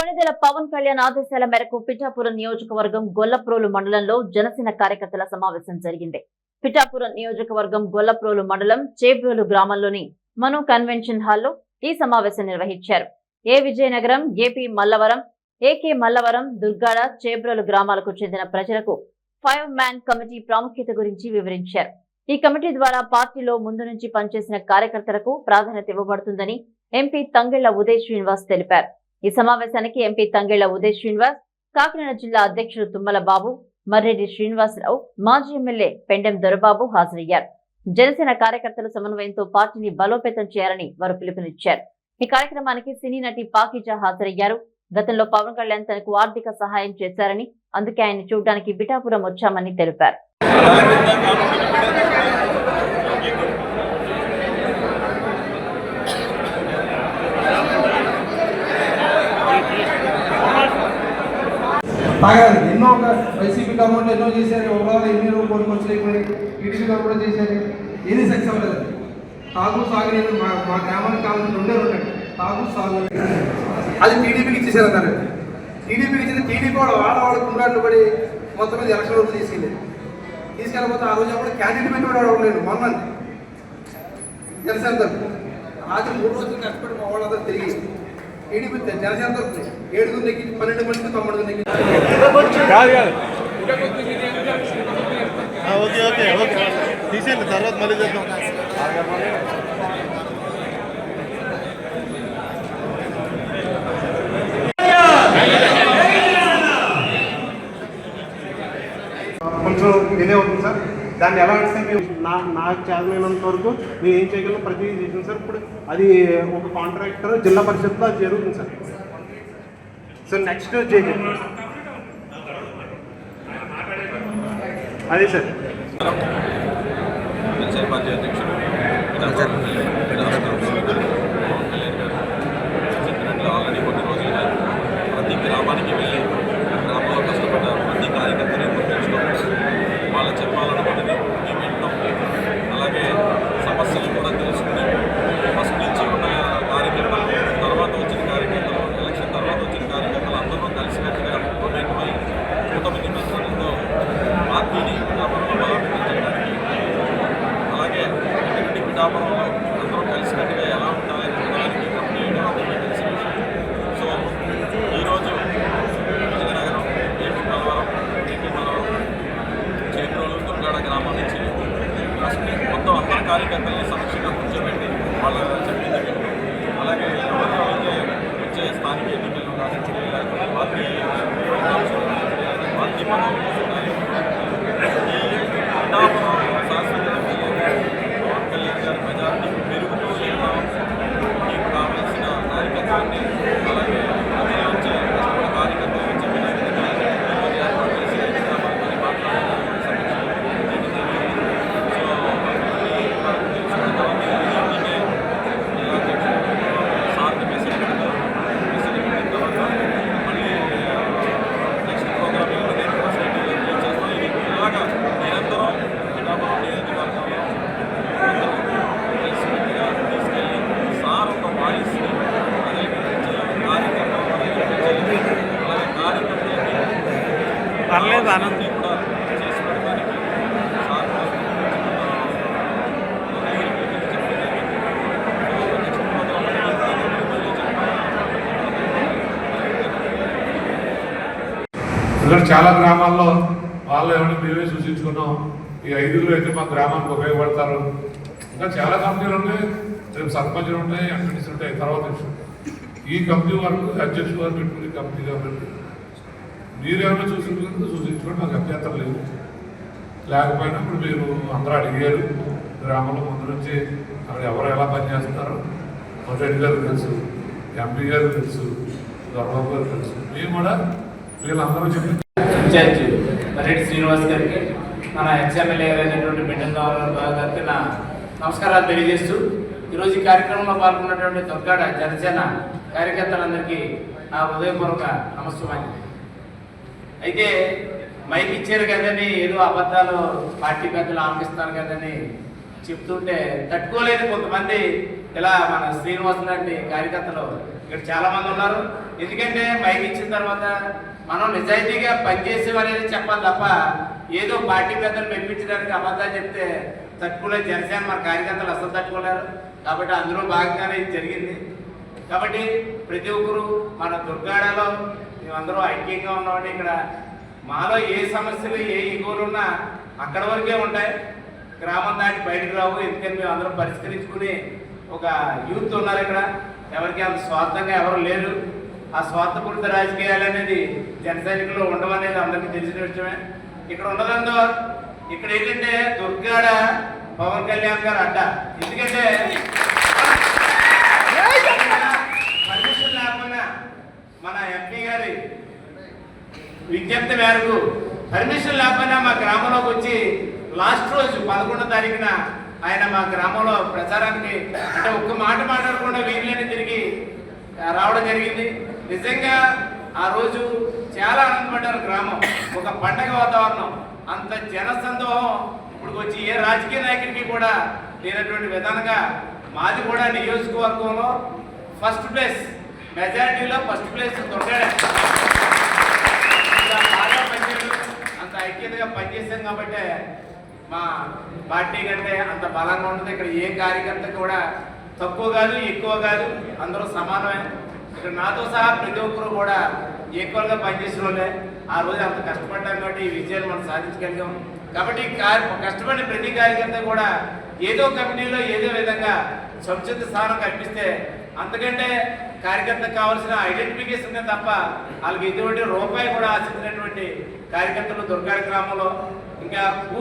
కొణిదెల పవన్ కళ్యాణ్ ఆదేశాల మేరకు పిఠాపురం నియోజకవర్గం గొల్లప్రోలు మండలంలో జనసేన కార్యకర్తల సమావేశం జరిగింది. పిఠాపురం నియోజకవర్గం గొల్లప్రోలు మండలం చేబ్రోలు గ్రామంలోని మను కన్వెన్షన్ హాల్లో ఈ సమావేశం నిర్వహించారు. A Vijayanagaram AP Mallavaram AK Mallavaram Durgada Chebrolu గ్రామాలకు చెందిన ప్రజలకు ఫైవ్ మ్యాన్ కమిటీ ప్రాముఖ్యత గురించి వివరించారు. ఈ కమిటీ ద్వారా పార్టీలో ముందు నుంచి పనిచేసిన కార్యకర్తలకు ప్రాధాన్యత ఇవ్వబడుతుందని ఎంపీ తంగెళ్ళ ఉదయ్ శ్రీనివాస్ తెలిపారు. ఈ సమావేశానికి ఎంపీ తంగేళ్ళ ఉదయ్ శ్రీనివాస్ కాకినాడ జిల్లా అధ్యక్షుడు తుమ్మల బాబు మర్రెడ్డి శ్రీనివాసరావు మాజీ ఎమ్మెల్యే పెండెం దొరబాబు హాజరయ్యారు. జనసేన కార్యకర్తల సమన్వయంతో పార్టీని బలోపేతం చేయాలని వారు పిలుపునిచ్చారు. ఈ కార్యక్రమానికి సినీ నటి పాకిజా హాజరయ్యారు. గతంలో పవన్ కళ్యాణ్ తనకు ఆర్థిక సహాయం చేశారని అందుకే ఆయన చూడడానికి బిఠాపురం వచ్చామని తెలిపారు. తాగాలి ఎన్నో ఒక వైసీపీ గవర్నమెంట్ ఎన్నో చేశారు ఒకవేళ ఎన్ని కొన్ని వచ్చినాయి టీడీపీ గవర్నమెంట్ చేశారు ఏది సక్సెస్ అవ్వలేదు. తాగు సాగు లేదు మా మా గ్రామానికి కావాల్సిన రెండే ఉంటాయి తాగు సాగు. అది టీడీపీకి ఇచ్చేసారు అన్నారు. టీడీపీకి ఇచ్చింది టీడీపీ కూడా వాళ్ళ వాళ్ళ కుండాట్లు పడి మొత్తం మీద ఎలక్షన్ వరకు తీసుకెళ్ళి తీసుకెళ్ళకపోతే ఆ రోజు అప్పుడు క్యాండిడేట్ పెట్టుబడి అవ్వలేదు మొన్న. జనసేన తరపు రాత్రి మూడు రోజులు కష్టపడి మా వాళ్ళందరూ తిరిగి టీడీపీ జనసేన తరపు ఏడుగురు నెక్కి పన్నెండు మంది తొమ్మిది నెక్కి కాదు కాదు. ఆ, ఓకే ఓకే ఓకే. తీసేయండి తర్వాత మళ్ళీ చేద్దాం. కొంచెం డిలే అవుతుంది సార్. దాన్ని ఎలా అంటే మేము నా నాకు చేతనైనంత వరకు నేను ఏం చేయగలను? ప్రతి చేసాను సార్ ఇప్పుడు అది ఒక కాంట్రాక్టర్ జిల్లా పరిషత్లో అది జరుగుతుంది సార్. సార్ నెక్స్ట్ జేజే అదే సార్. అధ్యక్షుడు. మరి చాలా గ్రామాల్లో వాళ్ళు ఏమైనా మేమే సూచించుకున్నాం. ఈ ఐదుగురు అయితే మా గ్రామానికి ఉపయోగపడతారు. ఇంకా చాలా కంపెనీలు ఉన్నాయి. రేపు సర్పంచులు ఉంటాయి ఎంపీటీస్ ఉంటాయి తర్వాత ఈ కంపెనీ వరకు అధ్యక్షుడు వారు పెట్టుకునే కంపెనీ కాబట్టి మీరేమైనా చూసించుకుంటే సూచించుకోండి. నాకు అభ్యంతరం లేదు. లేకపోయినా ఇప్పుడు మీరు అందరూ అడిగారు. గ్రామంలో ముందు నుంచి అక్కడ ఎవరు ఎలా పనిచేస్తున్నారు? మొదటి గారు తెలుసు ఎంపీ గారు తెలుసు దొరబాబు గారు తెలుసు. మేము కూడా వీళ్ళందరూ చెప్పి ఇన్ఛార్జ్ మర్రెడ్డి శ్రీనివాస్ గారికి మన ఎక్స్ఎమ్మెల్యే అయినటువంటి బిడ్డన్ గవర్నర్ గారికి నా నమస్కారాలు తెలియజేస్తూ ఈరోజు ఈ కార్యక్రమంలో పాల్గొన్నటువంటి తొక్కాడ జనసేన కార్యకర్తలందరికీ నా హృదయపూర్వక నమస్కారం అయితే మైక్ ఇచ్చారు కదని ఏదో అబద్ధాలు పార్టీ పెద్దలు ఆపిస్తారు కదని చెప్తుంటే తట్టుకోలేదు కొంతమంది ఇలా మన శ్రీనివాస్ లాంటి కార్యకర్తలు ఇక్కడ చాలామంది ఉన్నారు. ఎందుకంటే మైక్ ఇచ్చిన తర్వాత మనం నిజాయితీగా పనిచేసే అనేది చెప్పాలి తప్ప ఏదో పార్టీ పెద్దలు మెప్పించడానికి అబద్ధాలు చెప్తే తట్టుకోలేదు జనసేన మన కార్యకర్తలు అసలు తట్టుకోలేరు. కాబట్టి అందులో భాగంగానే ఇది జరిగింది. కాబట్టి ప్రతి ఒక్కరు మన దుర్గాడలో మేమందరూ ఐక్యంగా ఉన్నామండి. ఇక్కడ మాలో ఏ సమస్యలు ఏ ఇగోలు ఉన్నా అక్కడ వరకే ఉంటాయి. గ్రామం దాటి బయటకు రావు. ఎందుకని మేము అందరం పరిష్కరించుకుని ఒక యూత్ ఉన్నారు ఇక్కడ. ఎవరికి అంత స్వార్థంగా ఎవరు లేరు. ఆ స్వార్థపూరిత రాజకీయాలు అనేది జన సైనికులు ఉండవనేది అందరికీ తెలిసిన విషయమే. ఇక్కడ ఉండదంతో ఇక్కడ ఏంటంటే దుర్గాడ పవన్ కళ్యాణ్ గారు అడ్డ. ఎందుకంటే పర్మిషన్ లేకుండా మన ఎంపీ గారి విజ్ఞప్తి మేరకు పర్మిషన్ లేకపోయినా మా గ్రామంలోకి వచ్చి లాస్ట్ రోజు పదకొండో తారీఖున ఆయన మా గ్రామంలో ప్రచారానికి అంటే ఒక్క మాట మాట్లాడకుండా వీళ్ళని తిరిగి రావడం జరిగింది. నిజంగా ఆ రోజు చాలా ఆనందపడ్డారు గ్రామం. ఒక పండగ వాతావరణం. అంత జనసందోహం. ఇప్పుడు వచ్చి ఏ రాజకీయ నాయకుడికి కూడా లేనటువంటి విధానంగా మాది కూడా నియోజకవర్గంలో ఫస్ట్ ప్లేస్ మెజారిటీలో ఫస్ట్ ప్లేస్ దొరకాడు. బాగా పనిచేయడం, అంత ఐక్యతగా పనిచేసాం కాబట్టి మా పార్టీ కంటే అంత బలంగా ఉంటుంది ఇక్కడ ఏ కార్యకర్త కూడా తక్కువ కాదు ఎక్కువ కాదు. అందరూ సమానమే. ఇక్కడ నాతో సహా ప్రతి ఒక్కరు కూడా ఈక్వల్గా పనిచేసిన వాళ్ళే. ఆ రోజు అంత కష్టపడ్డాం కాబట్టి ఈ విజయాన్ని మనం సాధించగలిగాం. కాబట్టి కష్టపడిన ప్రతి కార్యకర్త కూడా ఏదో కంపెనీలో ఏదో విధంగా సముచిత స్థానం కల్పిస్తే అంతకంటే కార్యకర్తకు కావాల్సిన ఐడెంటిఫికేషన్ తప్ప వాళ్ళకి ఎటువంటి రూపాయి కూడా ఆశించినటువంటి కార్యకర్తలు దుర్గాడి గ్రామంలో. ఇంకా